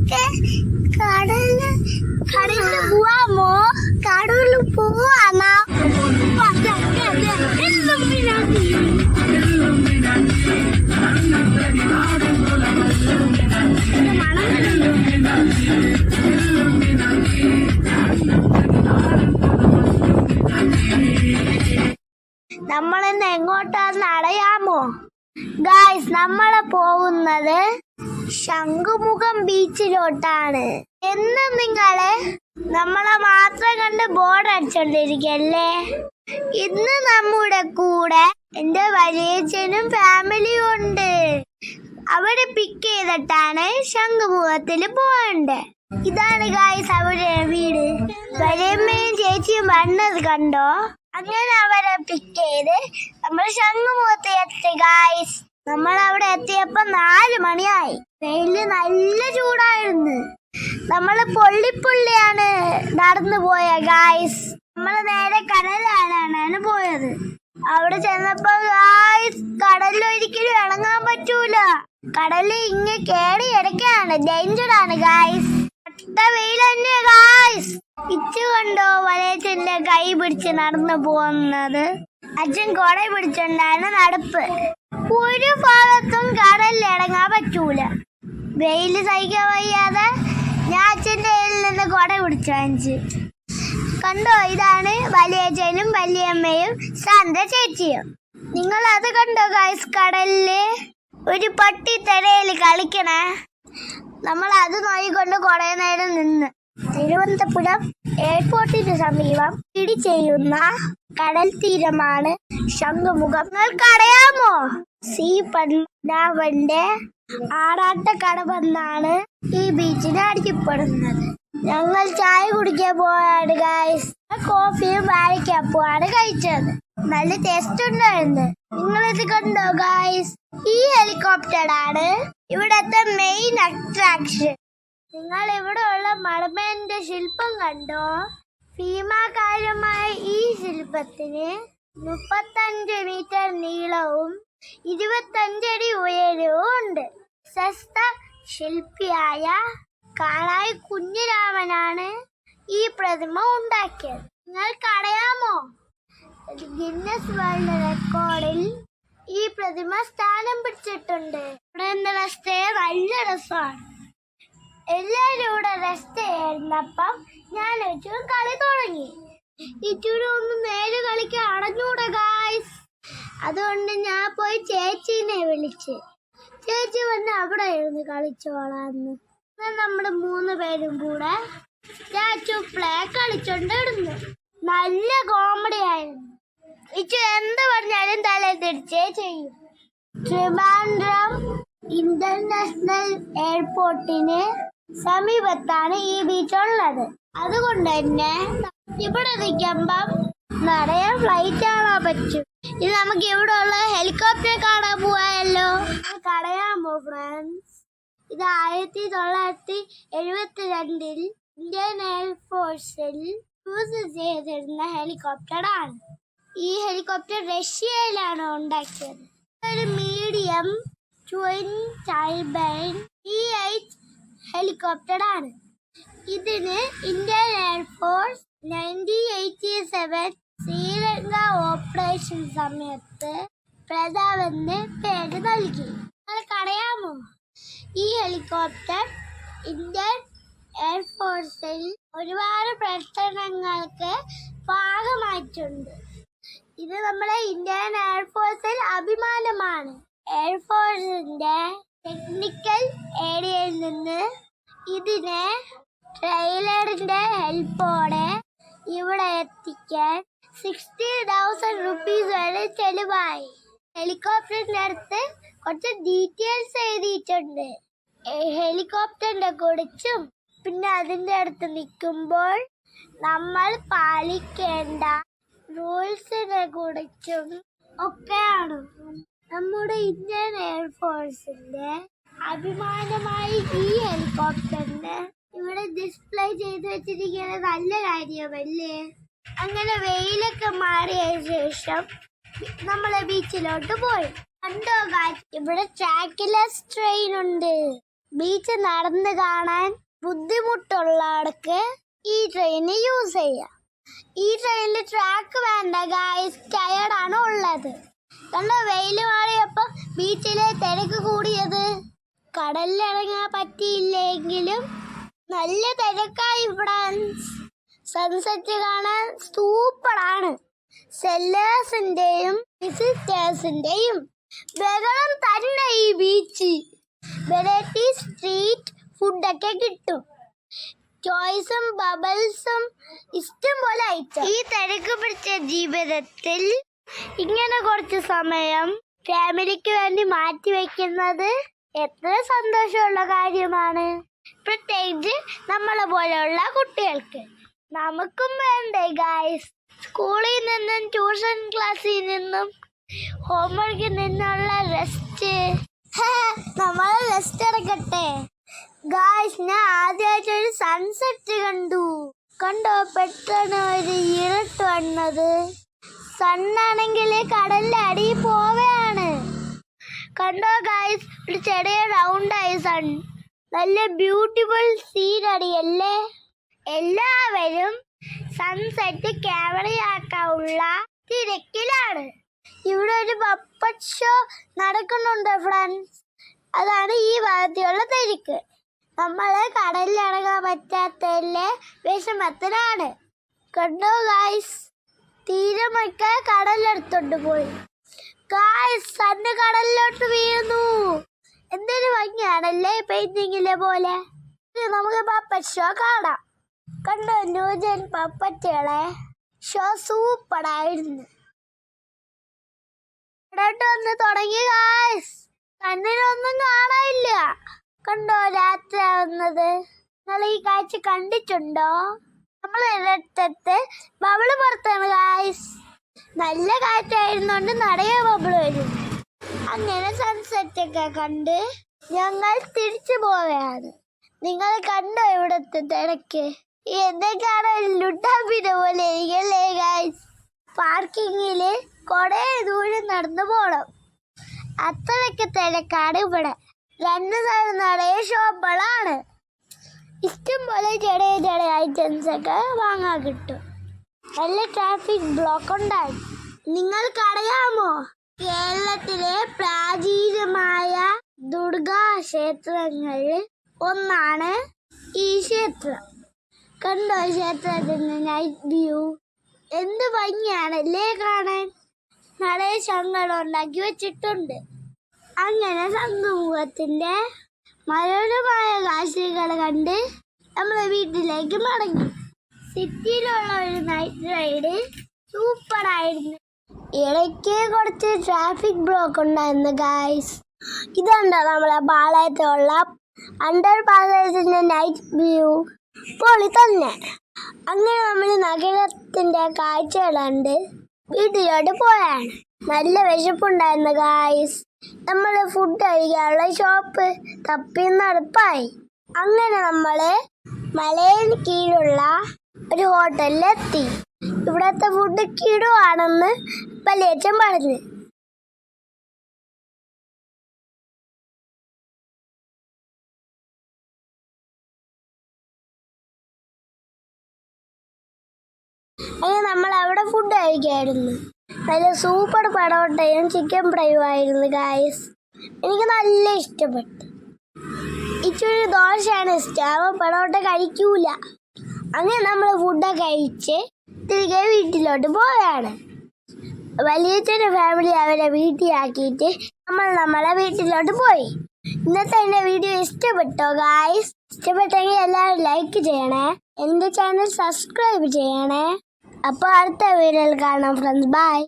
നമുക്ക് കടലിൽ കടലിൽ പോവാമോ? കടലിൽ പോവാമോ? നമ്മളിന്ന് എങ്ങോട്ടാന്ന് അറിയാമോ ഗായ്സ് നമ്മൾ പോകുന്നത് ശംഖുമുഖം ബീച്ചിലോട്ടാണ്. എന്ന് നിങ്ങൾ നമ്മളെ മാത്രം കണ്ട് ബോർഡ് അടിച്ചോണ്ടിരിക്കല്ലേ? ഇന്ന് നമ്മുടെ കൂടെ എന്റെ വലിയച്ഛനും ഫാമിലിയും ഉണ്ട്. അവിടെ പിക്ക് ചെയ്തിട്ടാണ് ശംഖുമുഖത്തിൽ പോകണ്ടേ. ഇതാണ് ഗായ്സ് അവരുടെ വീട്. വലിയമ്മയും ചേച്ചിയും വന്നത് കണ്ടോ? അങ്ങനെ അവരെ പിക്ക് ചെയ്ത് നമ്മൾ ശംഖുമുഖത്ത് എത്തി ഗായ്സ് നമ്മൾ അവിടെ എത്തിയപ്പോ നാല് മണിയായി. വെയിൽ നല്ല ചൂടായിരുന്നു. നമ്മൾ പൊള്ളിപ്പുള്ളിയാണ് നടന്നു പോയ ഗായ്സ് നമ്മൾ നേരെ കടലാണ് പോയത്. അവിടെ ചെന്നപ്പോ ഗായ്സ് കടലിൽ ഒരിക്കലും ഇറങ്ങാൻ പറ്റൂല. കടലിൽ ഇങ്ങ കേടി ഇടയ്ക്കാണ് ഡേഞ്ചറാണ് ഗായ്സ് കട്ട വെയിൽ തന്നെ ഗായ്സ് ഇച്ചു കണ്ടോ വലയച്ചന്റെ കൈ പിടിച്ച് നടന്നു പോകുന്നത്. അച്ഛൻ കൊട പിടിച്ചുണ്ടായിരുന്ന നടപ്പ്. ഒരു ഭാഗത്തും കടലിൽ ഇറങ്ങാൻ പറ്റൂല. വെയിൽ സഹിക്കാൻ വയ്യാതെ ഞാൻ അച്ഛന്റെ കയ്യിൽ നിന്ന് കൊട പിടിച്ചു വാങ്ങിച്ച്. കണ്ടോ? ഇതാണ് വലിയ വലിയച്ഛനും വലിയമ്മയും സാന്ത ചേച്ചിയും. നിങ്ങൾ അത് കണ്ടോ ഗായ്സ് കടലിൽ ഒരു പട്ടി തിരയിൽ കളിക്കണേ. നമ്മൾ അത് നോയിക്കൊണ്ട് കുറെ നേരം നിന്ന്. തിരുവനന്തപുരം എയർപോർട്ടിന് സമീപം സ്ഥിതി ചെയ്യുന്ന കടൽ തീരമാണ് ശംഖുമുഖം. നിങ്ങൾക്ക് അറിയാമോ? സി ആറാട്ട കടമെന്നാണ് ഈ ബീച്ചിനെ അറിയപ്പെടുന്നത് ഞങ്ങൾ ചായ കുടിക്കാൻ പോയാണ് ഗായ്സ് കോഫിയും വാഴക്കപ്പുമാണ് കഴിച്ചത്. നല്ല ടേസ്റ്റ് ഉണ്ടായിരുന്നു നിങ്ങൾ ഇത് കണ്ടോ ഗായ്സ് ഈ ഹെലികോപ്റ്റർ ആണ് ഇവിടത്തെ മെയിൻ അട്രാക്ഷൻ നിങ്ങൾ ഇവിടെ ഉള്ള മടമേന്റെ ശില്പം കണ്ടോ? ഭീമാകാരമായ ഈ ശില്പത്തിന് മുപ്പത്തഞ്ച് മീറ്റർ നീളവും ഇരുപത്തഞ്ചടി ഉയരവും ഉണ്ട്. സസ്ത ശില്പിയായ കാളായി കുഞ്ഞിരാമനാണ് ഈ പ്രതിമ ഉണ്ടാക്കിയത്. നിങ്ങൾക്ക് അറിയാമോ? ഗിന്നസ് വേൾഡ് റെക്കോർഡിൽ ഈ പ്രതിമ സ്ഥാനം പിടിച്ചിട്ടുണ്ട്. ഇവിടെ നല്ല രസമാണ്. എല്ലാവരും ഇവിടെ റെസ്റ്റ് ചെയ്യുന്നപ്പം ഞാൻ വെച്ചു കളി തുടങ്ങി. ഇറ്റൂടെ ഒന്ന് നേരെ കളിക്ക് അടഞ്ഞൂടെ ഗായ്സ് അതുകൊണ്ട് ഞാൻ പോയി ചേച്ചീനെ വിളിച്ച്. ചേച്ചി വന്ന് അവിടെ ഇരുന്ന് കളിച്ചോളാന്ന്. നമ്മൾ മൂന്ന് പേരും കൂടെ ചാച്ചു പ്ലേ കളിച്ചോണ്ടിരുന്നു. നല്ല കോമഡി ആയിരുന്നു. ഇച്ചു എന്ത് പറഞ്ഞാലും തല തിരിച്ചേ ചെയ്യും. ട്രിവാൻഡ്രം ഇന്റർനാഷണൽ എയർപോർട്ടിന് സമീപത്താണ് ഈ ബീച്ച് ഉള്ളത് അതുകൊണ്ട് തന്നെ ഇവിടെ നിൽക്കുമ്പം നിറയെ ഫ്ലൈറ്റ് കാണാൻ പറ്റും. ഇത് നമുക്ക് ഇവിടെ ഉള്ള ഹെലികോപ്റ്റർ കാണാൻ പോവായല്ലോ കടയാമോ ഫ്രണ്ട്സ് ഇത് ആയിരത്തി തൊള്ളായിരത്തി എഴുപത്തി രണ്ടിൽ ഇന്ത്യൻ എയർഫോഴ്സിൽ യൂസ് ചെയ്തിരുന്ന ഹെലികോപ്റ്ററാണ് ഈ ഹെലികോപ്റ്റർ റഷ്യയിലാണ് ഉണ്ടാക്കിയത്. ഒരു മീഡിയം ട്വിൻ ടൈബൈൻ ഈ എയ്റ്റ് ഹെലികോപ്റ്റർ ആണ് ഇതിന് Indian air force nineteen eighty seven Sri Lanka operation സമയത്ത് പ്രതാപന് പേര് നൽകി. നിങ്ങൾക്കറിയാമോ? ഈ ഹെലികോപ്റ്റർ ഇന്ത്യൻ എയർഫോഴ്സിൽ ഒരുപാട് പ്രവർത്തനങ്ങൾക്ക് ഭാഗമായിട്ടുണ്ട്. ഇത് നമ്മുടെ ഇന്ത്യൻ എയർഫോഴ്സിൽ അഭിമാനമാണ്. എയർഫോഴ്സിന്റെ ടെക്നിക്കൽ ഏരിയയിൽ നിന്ന് ഇതിനെ ട്രെയിലറിന്റെ ഹെൽപ്പോടെ ഇവിടെ എത്തിക്കാൻ സിക്സ്റ്റി തൗസൻഡ് റുപ്പീസ് വരെ ചെലവായി. ഹെലികോപ്റ്ററിനടുത്ത് കുറച്ച് ഡീറ്റെയിൽസ് എഴുതിയിട്ടുണ്ട്. ഹെലികോപ്റ്ററിന്റെ കുറിച്ചും പിന്നെ അതിന്റെ അടുത്ത് നിൽക്കുമ്പോൾ നമ്മൾ പാലിക്കേണ്ട റൂൾസിനെ കുറിച്ചും ഒക്കെയാണ്. നമ്മുടെ ഇന്ത്യൻ എയർഫോഴ്സിന്റെ അഭിമാനമായി ഈ ഹെലികോപ്റ്ററിന് ഇവിടെ ഡിസ്പ്ലേ ചെയ്ത് വെച്ചിരിക്കുന്നത് നല്ല കാര്യമല്ലേ? അങ്ങനെ വെയിലൊക്കെ മാറിയ ശേഷം നമ്മളെ ബീച്ചിലോട്ട് പോയി. കണ്ടോ? ഇവിടെ ട്രാക്കിലെസ് ട്രെയിൻ ഉണ്ട്. ബീച്ച് നടന്ന് കാണാൻ ബുദ്ധിമുട്ടുള്ള ആൾക്ക് ഈ ട്രെയിന് യൂസ് ചെയ്യാം. ഈ ട്രെയിനിൽ ട്രാക്ക് വേണ്ട ഗായ്സ് ടയർഡാണ് ഉള്ളത്. കണ്ട വെയിൽ മാറിയപ്പോ ബീച്ചിലെ തിരക്ക് കൂടിയത്? കടലിലിറങ്ങാൻ പറ്റിയില്ലെങ്കിലും നല്ല തിരക്കായി ഫ്രണ്ട്സ് സൺസെറ്റ് കാണാൻ സൂപ്പറാണ്. സെല്ലേഴ്സിന്റെയും വിസിറ്റേഴ്സിന്റെയും ബഹളം തന്നെ ഈ ബീച്ച് വെറൈറ്റി സ്ട്രീറ്റ് ഫുഡൊക്കെ കിട്ടും. ചോയ്സും ബബിൾസും ഇഷ്ടം പോലെ അയച്ചു ഈ തിരക്ക് പിടിച്ച ജീവിതത്തിൽ ഇങ്ങനെ കുറച്ച് സമയം ഫാമിലിക്ക് വേണ്ടി മാറ്റി വെക്കുന്നത് എത്ര സന്തോഷമുള്ള കാര്യമാണ്. പ്രത്യേകിച്ച് നമ്മളെ പോലെയുള്ള കുട്ടികൾക്ക്. നമുക്കും വേണ്ടേ ഗായ്സ് സ്കൂളിൽ നിന്നും ട്യൂഷൻ ക്ലാസ്സിൽ നിന്നും ഹോംവർക്കിൽ നിന്നുള്ള റെസ്റ്റ് നമ്മൾ റെസ്റ്റ് എടുക്കട്ടെ. ഗായ്സ് ഞാൻ ആദ്യമായിട്ട് ഒരു സൺസെറ്റ് കണ്ടു. കണ്ടോ? പെട്ടെന്ന് ഒരു ഇരുട്ട് വന്നത്. സണ്ണാണെങ്കിൽ കടലിന്റെ അടിയിൽ പോവുകയാണ്. കണ്ടോ ഗായ്സ് ഒരു ചെറിയ റൗണ്ടായി സൺ. നല്ല ബ്യൂട്ടിഫുൾ സീനറിയല്ലേ എല്ലാവരും സൺസെറ്റ് ക്യാമറയാക്കാനുള്ള തിരക്കിലാണ്. ഇവിടെ ഒരു പപ്പറ്റ് ഷോ നടക്കുന്നുണ്ട് ഫ്രണ്ട്സ് അതാണ് ഈ ഭാഗത്തുള്ള തിരക്ക്. നമ്മൾ കടലിൽ ഇറങ്ങാൻ പറ്റാത്തതിലെ വിഷമത്തിലാണ്. കണ്ടോ ഗായ്സ് തീരമൊക്കെ കടലെടുത്തോണ്ട് പോയി. കായ് കടലിലോട്ട് വീഴുന്നു. എന്തൊരു ഭംഗിയാണല്ലേ പെയിന്റിങ്ങിലെ പോലെ. നമുക്ക് പപ്പറ്റ് ഷോ കാണാം. കണ്ടോ ന്യൂജൻ പപ്പറ്റുകളെ ഷോ സൂപ്പറായിരുന്നു ഇടോട്ട് വന്ന് തുടങ്ങി കായ്സ് കണ്ണിനൊന്നും കാണാനില്ല. കണ്ടോ രാത്രി ആവുന്നത്. നിങ്ങൾ ഈ കാഴ്ച കണ്ടിട്ടുണ്ടോ? നമ്മൾ ഇടത്തത്ത് ബബിൾ പുറത്താണ് ഗായ്സ് നല്ല കാറ്റായിരുന്നോണ്ട് നിറയെ ബബിൾ വരും. അങ്ങനെ സൺസെറ്റ് ഒക്കെ കണ്ട് ഞങ്ങൾ തിരിച്ചു പോവുകയാണ്. നിങ്ങൾ കണ്ടോ ഇവിടത്തെ തിരക്ക്? എന്തൊക്കെയാണ് ലുട്ടാപ്പിന്റെ പോലെ ഇരിക്കല്ലേ ഗായ്സ് പാർക്കിങ്ങിൽ കുറെ ദൂരം നടന്നു പോണം. അത്രയ്ക്ക് തിരക്കാണ് ഇവിടെ. രണ്ട് സ്ഥലം നിറയെ ഷോപ്പുകളാണ് ഇഷ്ടം പോലെ ചെറിയ ചെറിയ ഐറ്റംസ് ഒക്കെ വാങ്ങാൻ കിട്ടും. നല്ല ട്രാഫിക് ബ്ലോക്ക് ഉണ്ടായി. നിങ്ങൾക്കറിയാമോ? കേരളത്തിലെ പ്രാചീനമായ ദുർഗാ ക്ഷേത്രങ്ങളിൽ ഒന്നാണ് ഈ ക്ഷേത്രം. കണ്ടോ ക്ഷേത്രത്തിന്റെ നൈറ്റ് വ്യൂ എന്ത് ഭംഗിയാണല്ലേ കാണാൻ? നിറയെ ശങ്കടം ഉണ്ടാക്കി വെച്ചിട്ടുണ്ട്. അങ്ങനെ സമൂഹത്തിന്റെ മനോഹരമായ കാഴ്ചകൾ കണ്ട് നമ്മുടെ വീട്ടിലേക്ക് മടങ്ങി. സിറ്റിയിലുള്ള ഒരു നൈറ്റ് റൈഡ് സൂപ്പറായിരുന്നു ഇടയ്ക്ക് കുറച്ച് ട്രാഫിക് ബ്ലോക്ക് ഉണ്ടായിരുന്നു ഗായ്സ് ഇതുണ്ടോ നമ്മളെ പാളയത്തുള്ള അണ്ടർ പാലത്തിന്റെ നൈറ്റ് വ്യൂ പൊളി തന്നെ. അങ്ങനെ നമ്മൾ നഗരത്തിന്റെ കാഴ്ചകൾ കണ്ട് വീട്ടിലോട്ട് പോയാണ്. നല്ല വിശപ്പുണ്ടായിരുന്നു ഗായ്സ് നമ്മൾ ഫുഡ് കഴിക്കാനുള്ള ഷോപ്പ് തപ്പി നടപ്പായി. അങ്ങനെ നമ്മൾ മലയിൽ കീഴുള്ള ഒരു ഹോട്ടലിൽ എത്തി ഇവിടത്തെ ഫുഡ് കിടുവാണെന്ന് വലിയച്ഛൻ പറഞ്ഞു. അങ്ങനെ നമ്മൾ അവിടെ ഫുഡ് കഴിക്കായിരുന്നു. നല്ല സൂപ്പർ പടവട്ടയും ചിക്കൻ ഫ്രൈയും ആയിരുന്നു ഗായസ് എനിക്ക് നല്ല ഇഷ്ടപ്പെട്ടു. ഇച്ചിരി ദോശയാണ് ഇഷ്ടം. അവൻ പടോട്ട കഴിക്കൂല. അങ്ങനെ നമ്മൾ ഫുഡ് കഴിച്ച് തിരികെ വീട്ടിലോട്ട് പോവുകയാണ്. വലിയച്ഛന്റെ ഫാമിലി അവരെ വീട്ടിലാക്കിയിട്ട് നമ്മൾ നമ്മളെ വീട്ടിലോട്ട് പോയി. ഇന്നത്തെ എന്റെ വീഡിയോ ഇഷ്ടപ്പെട്ടോ ഗായ്സ് ഇഷ്ടപ്പെട്ടെങ്കിൽ എല്ലാവരും ലൈക്ക് ചെയ്യണേ. എന്റെ ചാനൽ സബ്സ്ക്രൈബ് ചെയ്യണേ. അപ്പോൾ അടുത്ത വീഡിയോയിൽ കാണാം ഫ്രണ്ട്സ് ബൈ